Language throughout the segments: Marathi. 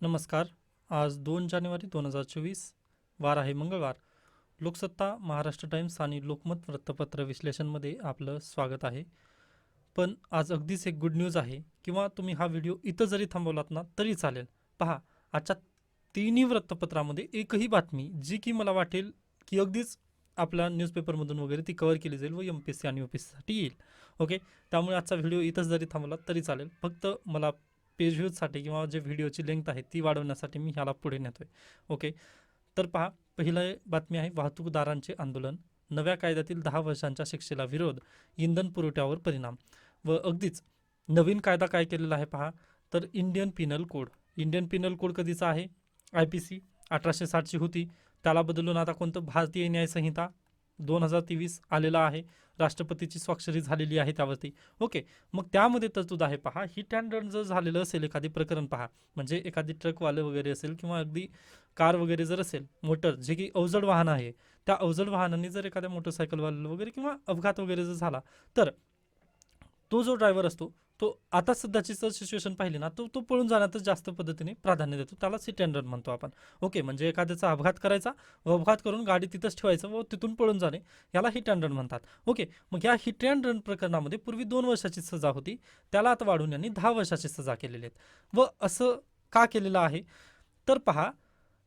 नमस्कार. आज दोन जानेवारी दोन हजार चोवीस वार आहे मंगळवार. लोकसत्ता महाराष्ट्र टाइम्स आणि लोकमत वृत्तपत्र विश्लेषणमध्ये आपलं स्वागत आहे. पण आज अगदीच एक गुड न्यूज आहे किंवा तुम्ही हा व्हिडिओ इथं जरी थांबवलात ना तरी चालेल. पहा आजच्या तिन्ही वृत्तपत्रामध्ये एकही बातमी जी की मला वाटेल की अगदीच आपल्या न्यूजपेपरमधून वगैरे ती कवर केली जाईल व एम पी एस सी आणि यू पी एस सीसाठी येईल. ओके त्यामुळे आजचा व्हिडिओ इथंच जरी थांबवला तरी चालेल. फक्त मला पेज व्ह्यूजसाठी किंवा जे व्हिडिओची लेंथ आहे ती वाढवण्यासाठी मी ह्याला पुढे नेतो आहे ओके? तर पहा पहिलं बातमी आहे वाहतूकदारांचे आंदोलन. नव्या कायद्यातील दहा वर्षांच्या शिक्षेला विरोध इंधन पुरवठ्यावर परिणाम. व अगदीच नवीन कायदा काय केलेला आहे पहा? तर Indian penal code. Indian penal code कधीचा आहे? आय पी सी अठराशे साठची होती. त्याला बदलून आता कोणतं भारतीय न्याय संहिता दोन हजार तेवीस आलेला आहे. राष्ट्रपतीची स्वाक्षरी झालेली आहे त्यावरती. ओके. मग त्यामध्ये तरतूद आहे पहा. हिट अँड रन जर झालेलं असेल एखादी प्रकरण पहा. म्हणजे एखादी ट्रकवाले वगैरे असेल किंवा अगदी कार वगैरे जर असेल मोटर जे की अवजड वाहन आहे त्या अवजड वाहनाने जर एखाद्या मोटरसायकलवाले वगैरे किंवा अपघात वगैरे जर झाला तर तो जो ड्रायव्हर असतो तो आता सध्याची जर सिच्युएशन पाहिली ना तो तो पळून जाण्यातच जास्त पद्धतीने प्राधान्य देतो. त्याला सिट अँड रन म्हणतो आपण. ओके म्हणजे एखाद्याचा अपघात करायचा व अपघात करून गाडी तिथंच ठेवायचं व तिथून पळून जाणे याला हिट अँड रन म्हणतात. ओके मग या हिट अँड रन प्रकरणामध्ये पूर्वी दोन वर्षाची सजा होती त्याला आता वाढून यांनी दहा वर्षाची सजा केलेली आहेत. व असं का केलेलं आहे? तर पहा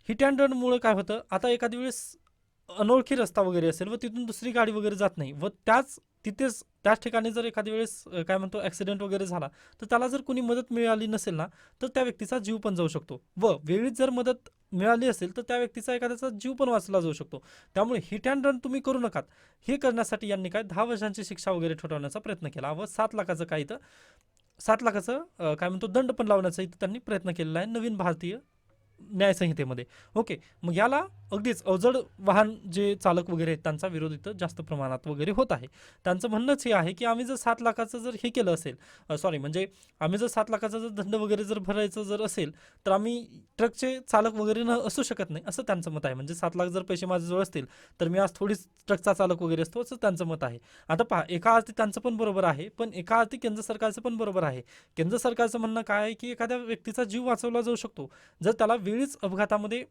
हिट अँड रनमुळं काय होतं? आता एखादी वेळेस अनोळखी रस्ता वगैरे असेल व तिथून दुसरी गाडी वगैरे जात नाही व त्याच तिथेच त्याच ठिकाणी जर एखाद्या वेळेस काय म्हणतो ॲक्सिडेंट वगैरे झाला तर त्याला जर कोणी मदत मिळाली नसेल ना तर त्या व्यक्तीचा जीव पण जाऊ शकतो. व वेळीच जर मदत मिळाली असेल तर त्या व्यक्तीचा एखाद्याचा जीव पण वाचला जाऊ शकतो. त्यामुळे हिट अँड रन तुम्ही करू नकात. हे करण्यासाठी यांनी काय दहा वर्षांची शिक्षा वगैरे ठोठावण्याचा प्रयत्न केला व सात लाखाचं काय इथं सात लाखाचं काय म्हणतो दंड पण लावण्याचा इथं त्यांनी प्रयत्न केलेला आहे. नवीन भारतीय न्यायसंहितेमध्ये. ओके मग याला अगदीच अवजड वाहन जे चालक वगैरे आहेत त्यांचा विरोध इथं जास्त प्रमाणात वगैरे होत आहे. त्यांचं म्हणणंच हे आहे की आम्ही जर सात लाखाचं जर हे केलं असेल सॉरी म्हणजे आम्ही जर सात लाखाचा जर दंड वगैरे जर भरायचं जर असेल तर आम्ही ट्रकचे चालक वगैरे न असू शकत नाही असं त्यांचं मत आहे. म्हणजे सात लाख जर पैसे माझ्याजवळ असतील तर मी आज थोडीच ट्रकचा चालक वगैरे असतो असं त्यांचं मत आहे. आता पहा एका अर्थी त्यांचं पण बरोबर आहे पण एका अर्थी केंद्र सरकारचं पण बरोबर आहे. केंद्र सरकारचं म्हणणं काय आहे की एखाद्या व्यक्तीचा जीव वाचवला जाऊ शकतो. जर त्याला वेळीच अपघातामध्ये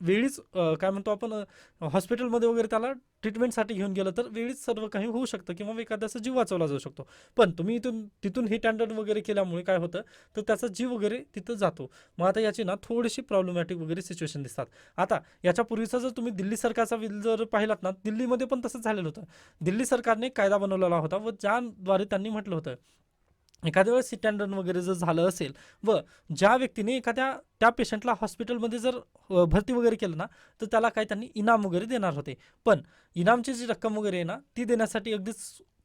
वेळीच काय म्हणतो आपण हॉस्पिटलमध्ये वगैरे त्याला ट्रीटमेंटसाठी घेऊन गेलं तर वेळीच सर्व काही होऊ शकतं किंवा एखाद्याचा जीव वाचवला जाऊ शकतो. पण तुम्ही इथून तिथून हिट अँड वगैरे केल्यामुळे काय होतं तर त्याचा जीव वगैरे तिथं जातो. मग आता याची ना थोडीशी प्रॉब्लेमॅटिक वगैरे सिच्युएशन दिसतात. आता याच्यापूर्वीचा जर तुम्ही दिल्ली सरकारचा बिल जर पाहिलात ना दिल्लीमध्ये पण तसंच झालेलं होतं. दिल्ली सरकारने कायदा बनवलेला होता व ज्याद्वारे त्यांनी म्हटलं होतं एखाद्या वेळेस सिट अँड रन वगैरे जर झालं असेल व ज्या व्यक्तीने एखाद्या त्या पेशंटला हॉस्पिटलमध्ये जर भरती वगैरे केलं ना तर त्याला काही त्यांनी इनाम वगैरे देणार होते. पण इनामची जी रक्कम वगैरे आहे ना ती देण्यासाठी अगदीच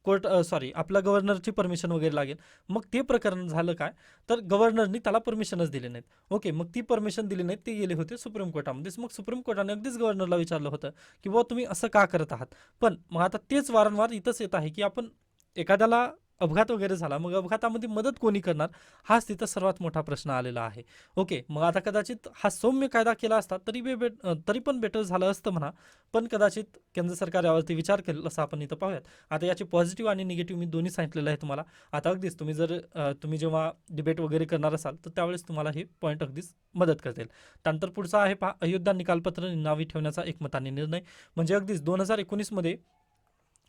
कोर्ट सॉरी आपल्या गव्हर्नरची परमिशन वगैरे लागेल. मग ते प्रकरण झालं काय? तर गव्हर्नरनी त्याला परमिशनच दिले नाहीत. ओके मग ती परमिशन दिली नाहीत ते गेले होते सुप्रीम कोर्टामध्येच. मग सुप्रीम कोर्टाने अगदीच गव्हर्नरला विचारलं होतं की बुवा तुम्ही असं का करत आहात? पण मग आता तेच वारंवार इथंच येत आहे की आपण एखाद्याला अपघात वगैरे झाला मग अपघातामध्ये मदत कोणी करणार? हाच तिथं सर्वात मोठा प्रश्न आलेला आहे. ओके मग आता कदाचित हा सौम्य कायदा केला असता तरी बे बेट तरी पण बेटर झालं असतं म्हणा. पण कदाचित केंद्र सरकार यावरती विचार करेल असं आपण इथं पाहूयात. आता याचे पॉझिटिव्ह आणि निगेटिव्ह मी दोन्ही सांगितलेलं आहे तुम्हाला. आता अगदीच तुम्ही जर तुम्ही जेव्हा डिबेट वगैरे करणार असाल तर त्यावेळेस तुम्हाला हे पॉईंट अगदीच मदत करतील. त्यानंतर पुढचा आहे पहा अयोध्या निकालपत्र नावी ठेवण्याचा एकमताने निर्णय. म्हणजे अगदीच दोन हजार एकोणीसमध्ये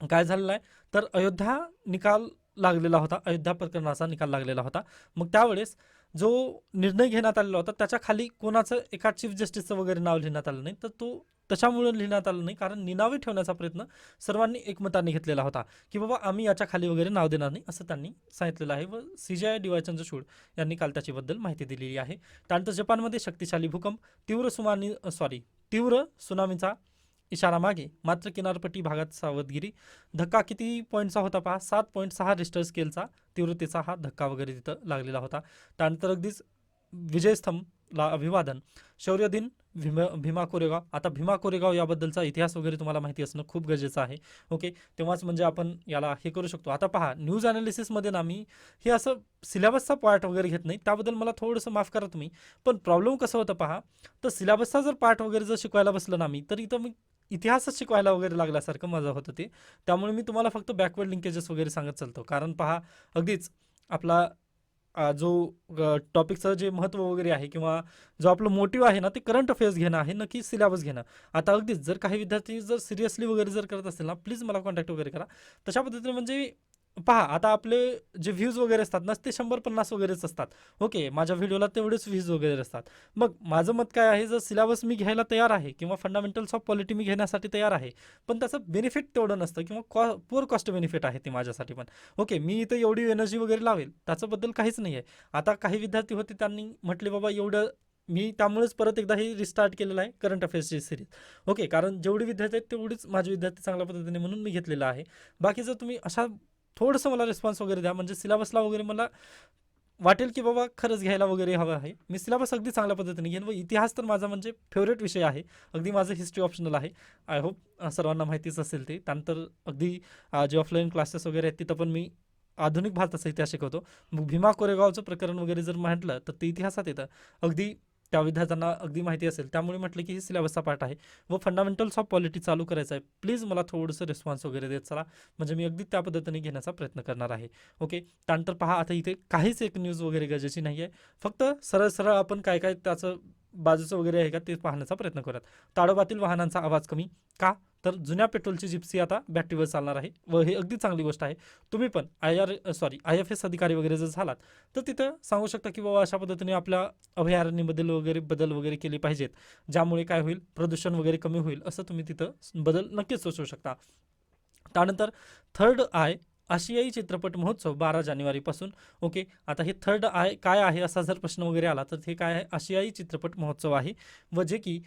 काय झालेलं आहे? तर अयोध्या निकाल लागलेला होता अयोध्या प्रकरणाचा निकाल लागलेला होता. मग त्यावेळेस जो निर्णय घेण्यात आलेला होता त्याच्याखाली कोणाचं एका चीफ जस्टिसचं वगैरे नाव लिहिण्यात आलं नाही तर तो त्याच्यामुळे लिहिण्यात आलं नाही कारण निनावी ठेवण्याचा प्रयत्न सर्वांनी एकमताने घेतलेला होता की बाबा आम्ही याच्या खाली वगैरे नाव देणार नाही असं त्यांनी सांगितलेलं आहे. व सी जे आय डी चंद्रचूड यांनी काल त्याच्याबद्दल माहिती दिलेली आहे. त्यानंतर जपानमध्ये शक्तिशाली भूकंप तीव्र सुमानी सॉरी तीव्र सुनामीचा इशारा मागे मात्र किनारपट्टी भागात सावधगिरी. धक्का किती पॉईंटचा होता पहा सात पॉईंट सहा रिस्टर स्केलचा तीव्रतेचा हा धक्का वगैरे तिथं लागलेला होता. त्यानंतर अगदीच विजयस्तंभला अभिवादन. शौर्य दिन भीमा भीमा कोरेगाव. आता भीमा कोरेगाव याबद्दलचा इतिहास वगैरे तुम्हाला माहिती असणं खूप गरजेचं आहे. ओके तेव्हाच म्हणजे आपण याला हे करू शकतो. आता पहा न्यूज ॲनालिसिसमध्ये ना मी हे असं सिलेबसचा पार्ट वगैरे घेत नाही. त्याबद्दल मला थोडंसं माफ करा तुम्ही. पण प्रॉब्लेम कसं होतं पहा तर सिलेबसचा जर पार्ट वगैरे जर शिकवायला बसलं ना मी तर इथं मी इतिहासच शिकवायला वगैरे लागल्यासारखं माझं होतं ते. त्यामुळे मी तुम्हाला फक्त बॅकवर्ड लिंकेजेस वगैरे सांगत चालतो. कारण पहा अगदीच आपला जो टॉपिकचं जे महत्त्व वगैरे आहे किंवा जो आपलं मोटिव्ह आहे ना ते करंट अफेअर्स घेणं आहे नक्की सिलेबस घेणं. आता अगदीच जर काही विद्यार्थी जर सिरियसली वगैरे जर करत असेल ना प्लीज मला कॉन्टॅक्ट वगैरे करा. तशा पद्धतीने म्हणजे पहा आता आपले जे व्ह्यूज वगैरे असतात ना ते शंभर पन्नास वगैरेच असतात. ओके माझ्या व्हिडिओला तेवढेच व्ह्यूज वगैरे असतात. मग माझं मत काय आहे जर सिलेबस मी घ्यायला तयार आहे किंवा फंडामेंटल्स ऑफ पॉलिटी मी घेण्यासाठी तयार आहे पण त्याचं बेनिफिट तेवढं नसतं किंवा कॉ पुअर कॉस्ट बेनिफिट आहे ते माझ्यासाठी पण. ओके मी इथं एवढी एनर्जी वगैरे लावेल त्याच्याबद्दल काहीच नाही आहे आता काही विद्यार्थी होते त्यांनी म्हटले बाबा एवढं मी त्यामुळेच परत एकदा हे रिस्टार्ट केलेलं आहे करंट अफेअर्सची सिरीज ओके कारण जेवढे विद्यार्थी आहेत तेवढीच माझे विद्यार्थी चांगल्या पद्धतीने म्हणून मी घेतलेलं आहे. बाकी जर तुम्ही अशा थोडंसं मला रिस्पॉन्स वगैरे द्या. म्हणजे सिलेबसला वगैरे मला वाटेल की बाबा खरंच घ्यायला वगैरे हवं आहे. मी सिलेबस अगदी चांगल्या पद्धतीने घेईन व इतिहास तर माझा म्हणजे फेवरेट विषय आहे. अगदी माझं हिस्ट्री ऑप्शनल आहे. आय होप सर्वांना माहितीच असेल ते. त्यानंतर अगदी जे ऑफलाईन क्लासेस वगैरे आहेत तिथं पण मी आधुनिक भारताचा इतिहास शिकवतो. मग भीमा कोरेगावचं प्रकरण वगैरे जर म्हटलं तर ते इतिहासात येतं. अगदी त्या विद्यार्थ्यांना अगदी माहिती असेल त्यामुळे म्हटलं की हे सिलेबसचा पार्ट आहे. व फंडामेंटल्स ऑफ पॉलिटी चालू करायचं आहे. प्लीज मला थोडंसं रिस्पॉन्स वगैरे देत चला. म्हणजे मी अगदी त्या पद्धतीने घेण्याचा प्रयत्न करणार आहे. ओके त्यानंतर पहा आता इथे काहीच एक न्यूज वगैरे गरजेची नाही आहे फक्त सरळ सरळ आपण काय काय त्याचं बाजूचं वगैरे आहे का ते पाहण्याचा प्रयत्न करूयात. ताडोबातील वाहनांचा आवाज कमी का? तर जुन्या पेट्रोलची जिप्सी आता बॅटरीवर चालणार आहे व हे अगदी चांगली गोष्ट आहे. तुम्ही पण I R sorry I F S अधिकारी वगैरे जर झालात तर तिथं सांगू शकता की बाबा अशा पद्धतीने आपल्या अभयारण्यामधील वगैरे बदल वगैरे केले पाहिजेत ज्यामुळे काय होईल? प्रदूषण वगैरे कमी होईल असं तुम्ही तिथं बदल नक्कीच सुचवू शकता. त्यानंतर थर्ड आय आशियाई चित्रपट महोत्सव बारा जानेवारीपासून. ओके आता हे थर्ड आय काय आहे असा जर प्रश्न वगैरे आला तर हे काय आहे? आशियाई चित्रपट महोत्सव आहे. व जे की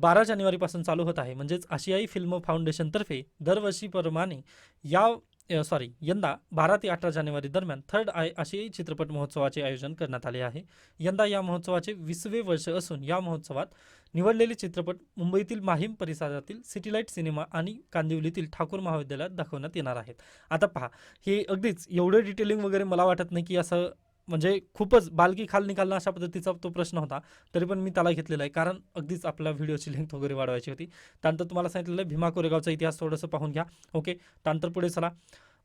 बारा जानेवारीपासून चालू होत आहे. म्हणजेच आशियाई फिल्म फाउंडेशनतर्फे दरवर्षीप्रमाणे या सॉरी यंदा बारा ते अठरा जानेवारी दरम्यान थर्ड आय आशियाई चित्रपट महोत्सवाचे आयोजन करण्यात आले आहे. यंदा या महोत्सवाचे वीसवे वर्ष असून या महोत्सवात निवडलेले चित्रपट मुंबईतील माहीम परिसरातील सिटीलाईट सिनेमा आणि कांदिवलीतील ठाकूर महाविद्यालयात दाखवण्यात येणार आहेत. आता पहा हे अगदीच एवढं डिटेलिंग वगैरे मला वाटत नाही की असं म्हणजे खूपच बालकी खाल निकालणं अशा पद्धतीचा तो प्रश्न होता. तरी पण मी त्याला घेतलेला आहे. कारण अगदीच आपल्या व्हिडिओची लेंथ वगैरे वाढवायची होती. त्यानंतर तुम्हाला सांगितलेलं आहे भीमा कोरेगावचा इतिहास थोडंसं पाहून घ्या. ओके? त्यानंतर पुढे चला.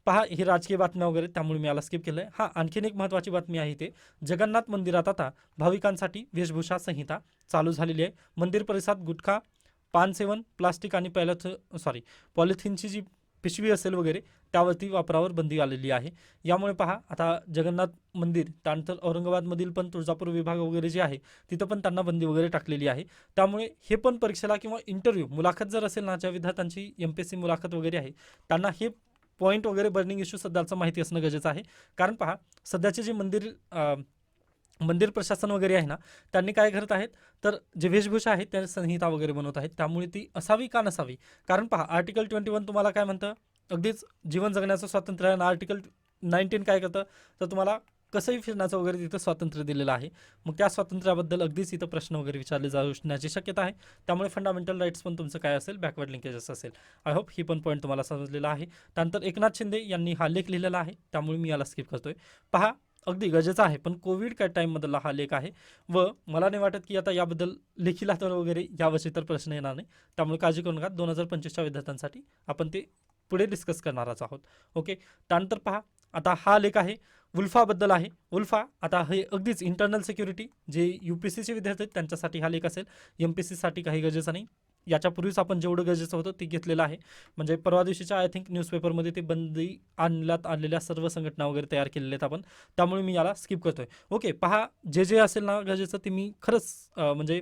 पहा ही राजकीय बातम्या वगैरे त्यामुळे मी याला स्किप केलं आहे हा आणखीन एक महत्त्वाची बातमी आहे ते जगन्नाथ मंदिरात आता भाविकांसाठी वेशभूषा संहिता चालू झालेली आहे. मंदिर परिसरात गुटखा पानसेवन प्लास्टिक आणि पॅलथ सॉरी पॉलिथिनची जी पिशवी असेल वगैरे त्यावरती वापरावर बंदी आलेली आहे. यामुळे पहा आता जगन्नाथ मंदिर त्यानंतर औरंगाबादमधील पण तुळजापूर विभाग वगैरे जे आहे तिथं पण त्यांना बंदी वगैरे टाकलेली आहे. त्यामुळे हे पण परीक्षेला किंवा इंटरव्ह्यू मुलाखत जर असेल ना ज्या विद्यार्थ्यांची एम पी एस सी मुलाखत वगैरे आहे त्यांना हे पॉईंट वगैरे बर्निंग इश्यू सध्याचं माहिती असणं गरजेचं आहे. कारण पहा सध्याचे जे मंदिर मंदिर प्रशासन वगैरे आहे ना त्यांनी काय करत आहेत तर जे वेशभूषा आहेत त्या संहिता वगैरे बनवत आहेत त्यामुळे ती असावी का नसावी? कारण पहा आर्टिकल ट्वेंटी वन तुम्हाला काय म्हणतं अगदीच जीवन जगण्याचं स्वातंत्र्य आहे आणि आर्टिकल नाईन्टीन काय करतं तर तुम्हाला कसंही फिरण्याचं वगैरे तिथं स्वातंत्र्य दिलेलं आहे. मग त्या स्वातंत्र्याबद्दल अगदीच इथं प्रश्न वगैरे विचारले जाऊ शकण्याची शक्यता आहे. त्यामुळे फंडामेंटल राईट्स पण तुमचं काय असेल बॅकवर्ड लिंकेजेस असेल. आय होप ही पण पॉईंट तुम्हाला समजलेला आहे. त्यानंतर एकनाथ शिंदे यांनी हा लेख लिहिलेला आहे त्यामुळे मी याला स्किप करतोय. पहा अगदी गरजेचं आहे. पण कोविड काय टाईममधला हा लेख आहे व मला नाही वाटत की आता याबद्दल लेखीला तर वगैरे यावर्षी तर प्रश्न येणार नाही. त्यामुळे काळजी करू नका दोन हजार पंचवीसच्या विद्यार्थ्यांसाठी आपण ते पुढे डिस्कस करणारच आहोत. ओके त्यानंतर पहा. आता हा लेख आहे. उल्फाबद्दल आहे. उल्फा आता हे अगदीच इंटरनल सिक्युरिटी जे यू पी सीचे विद्यार्थी आहेत त्यांच्यासाठी हा लेख असेल. एम पी सीसाठी काही गरजेचं नाही. याच्यापूर्वीच आपण जेवढं गरजेचं होतं ते घेतलेलं आहे. म्हणजे परवा दिवशीच्या आय थिंक न्यूजपेपरमध्ये ते बंदी आणण्यात आणलेल्या सर्व संघटना वगैरे तयार केलेल्या आहेत आपण. त्यामुळे मी याला स्किप करतोय. ओके पहा जे जे असेल ना गरजेचं ते मी खरंच म्हणजे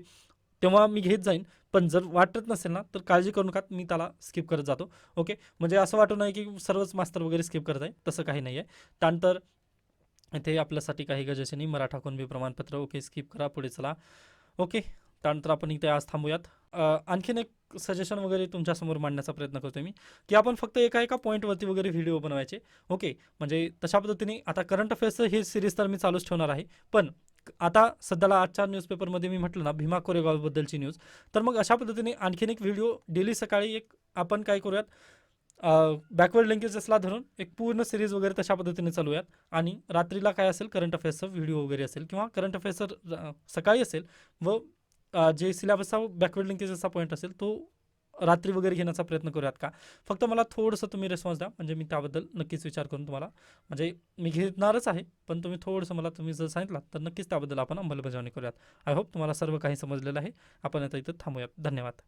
तेव्हा मी घेत जाईन. पण जर वाटत नसेल ना तर काळजी करू नका मी त्याला स्किप करत जातो. ओके म्हणजे असं वाटू नाही की सर्वच मास्तर वगैरे स्किप करत आहे. तसं काही नाही आहे त्यानंतर इथे आपल्यासाठी काही गरजेचे नाही. मराठा कोणबी प्रमाणपत्र. ओके स्किप करा पुढे चला. ओके त्यानंतर आपण इथे आज थांबूयात. आणखीन एक सजेशन वगैरे तुमच्यासमोर मांडण्याचा प्रयत्न करतो मी की आपण फक्त एका एका पॉईंटवरती वगैरे व्हिडिओ बनवायचे. ओके म्हणजे तशा पद्धतीने आता करंट अफेअर्सचं हे सिरीज तर मी चालूच ठेवणार आहे. पण आता सध्याला आजच्या न्यूजपेपरमध्ये मी म्हटलं ना भीमा कोरेगावबद्दलची न्यूज तर मग अशा पद्धतीने आणखीन एक व्हिडिओ डेली सकाळी एक आपण काय करूयात? बॅकवर्ड लिंकेजेसला धरून एक पूर्ण सिरीज वगैरे तशा पद्धतीने चालूयात. आणि रात्रीला काय असेल? करंट अफेअर्सचा व्हिडिओ वगैरे असेल किंवा करंट अफेअर्सचं सकाळी असेल व जे सिलेबसचा बॅकवर्ड लिंकेजचा पॉईंट असेल तो रात्री वगैरे घेण्याचा प्रयत्न करूयात का? फक्त मला थोडंसं तुम्ही रिस्पॉन्स द्या. म्हणजे मी त्याबद्दल नक्कीच विचार करून तुम्हाला म्हणजे मी घेणारच आहे पण तुम्ही थोडंसं मला तुम्ही जर सांगितलं तर नक्कीच त्याबद्दल आपण अंमलबजावणी करूयात. आय होप तुम्हाला सर्व काही समजलेलं आहे. आपण आता इथं थांबूयात. धन्यवाद.